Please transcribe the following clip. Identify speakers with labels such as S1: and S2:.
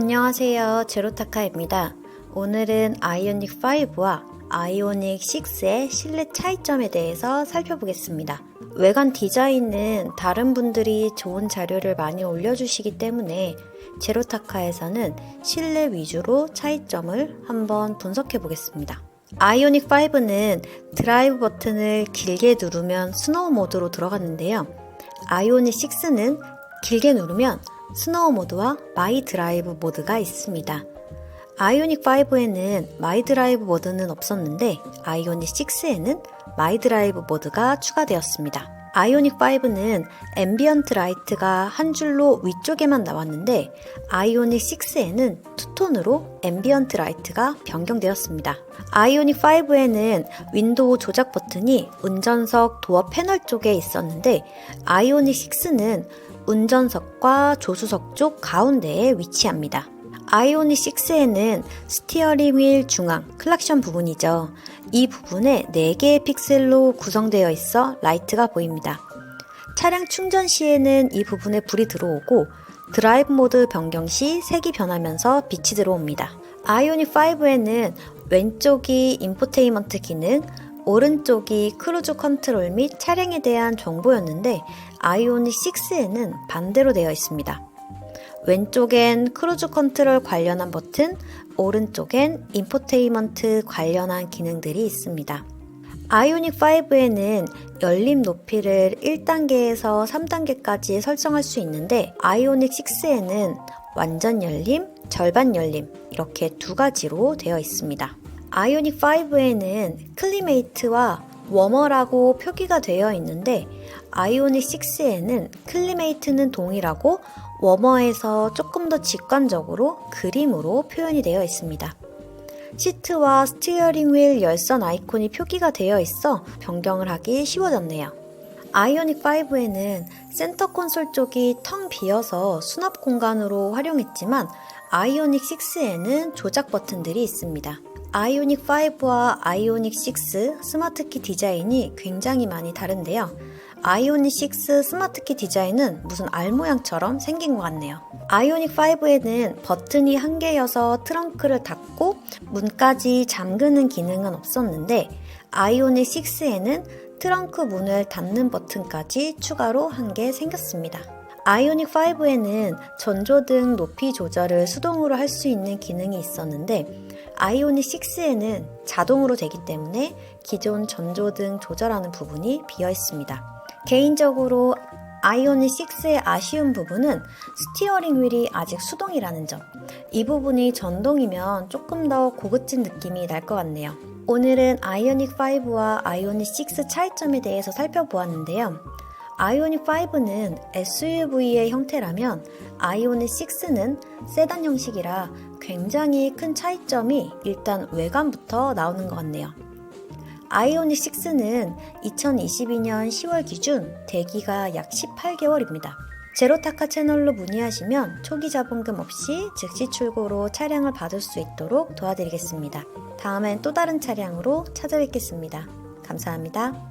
S1: 안녕하세요. 제로타카입니다. 오늘은 아이오닉 5와 아이오닉 6의 실내 차이점에 대해서 살펴보겠습니다. 외관 디자인은 다른 분들이 좋은 자료를 많이 올려주시기 때문에 제로타카에서는 실내 위주로 차이점을 한번 분석해 보겠습니다. 아이오닉 5는 드라이브 버튼을 길게 누르면 스노우 모드로 들어갔는데요. 아이오닉 6는 길게 누르면 스노우 모드와 마이 드라이브 모드가 있습니다. 아이오닉 5에는 마이 드라이브 모드는 없었는데 아이오닉 6에는 마이 드라이브 모드가 추가되었습니다. 아이오닉 5는 앰비언트 라이트가 한 줄로 위쪽에만 나왔는데 아이오닉 6에는 투톤으로 앰비언트 라이트가 변경되었습니다. 아이오닉 5에는 윈도우 조작 버튼이 운전석 도어 패널 쪽에 있었는데 아이오닉 6는 운전석과 조수석 쪽 가운데에 위치합니다. 아이오닉 6에는 스티어링 휠 중앙, 클락션 부분이죠. 이 부분에 4개의 픽셀로 구성되어 있어 라이트가 보입니다. 차량 충전 시에는 이 부분에 불이 들어오고 드라이브 모드 변경 시 색이 변하면서 빛이 들어옵니다. 아이오닉 5에는 왼쪽이 인포테인먼트 기능, 오른쪽이 크루즈 컨트롤 및 차량에 대한 정보였는데 아이오닉 6에는 반대로 되어 있습니다. 왼쪽엔 크루즈 컨트롤 관련한 버튼, 오른쪽엔 인포테인먼트 관련한 기능들이 있습니다. 아이오닉 5에는 열림 높이를 1단계에서 3단계까지 설정할 수 있는데 아이오닉 6에는 완전 열림, 절반 열림 이렇게 두 가지로 되어 있습니다. 아이오닉 5에는 클리메이트와 워머라고 표기가 되어 있는데 아이오닉 6에는 클리메이트는 동일하고 워머에서 조금 더 직관적으로 그림으로 표현이 되어 있습니다. 시트와 스티어링 휠 열선 아이콘이 표기가 되어 있어 변경을 하기 쉬워졌네요. 아이오닉 5에는 센터 콘솔 쪽이 텅 비어서 수납 공간으로 활용했지만 아이오닉 6에는 조작 버튼들이 있습니다. 아이오닉 5와 아이오닉 6 스마트키 디자인이 굉장히 많이 다른데요. 아이오닉 6 스마트키 디자인은 무슨 알 모양처럼 생긴 것 같네요. 아이오닉 5에는 버튼이 한 개여서 트렁크를 닫고 문까지 잠그는 기능은 없었는데 아이오닉 6에는 트렁크 문을 닫는 버튼까지 추가로 한 개 생겼습니다. 아이오닉 5에는 전조 등 높이 조절을 수동으로 할 수 있는 기능이 있었는데 아이오닉 6에는 자동으로 되기 때문에 기존 전조등 조절하는 부분이 비어 있습니다. 개인적으로 아이오닉 6의 아쉬운 부분은 스티어링 휠이 아직 수동이라는 점. 이 부분이 전동이면 조금 더 고급진 느낌이 날 것 같네요. 오늘은 아이오닉 5와 아이오닉 6 차이점에 대해서 살펴보았는데요. 아이오닉 5는 SUV의 형태라면 아이오닉 6는 세단 형식이라 굉장히 큰 차이점이 일단 외관부터 나오는 것 같네요. 아이오닉 6는 2022년 10월 기준 대기가 약 18개월입니다. 제로타카 채널로 문의하시면 초기 자본금 없이 즉시 출고로 차량을 받을 수 있도록 도와드리겠습니다. 다음엔 또 다른 차량으로 찾아뵙겠습니다. 감사합니다.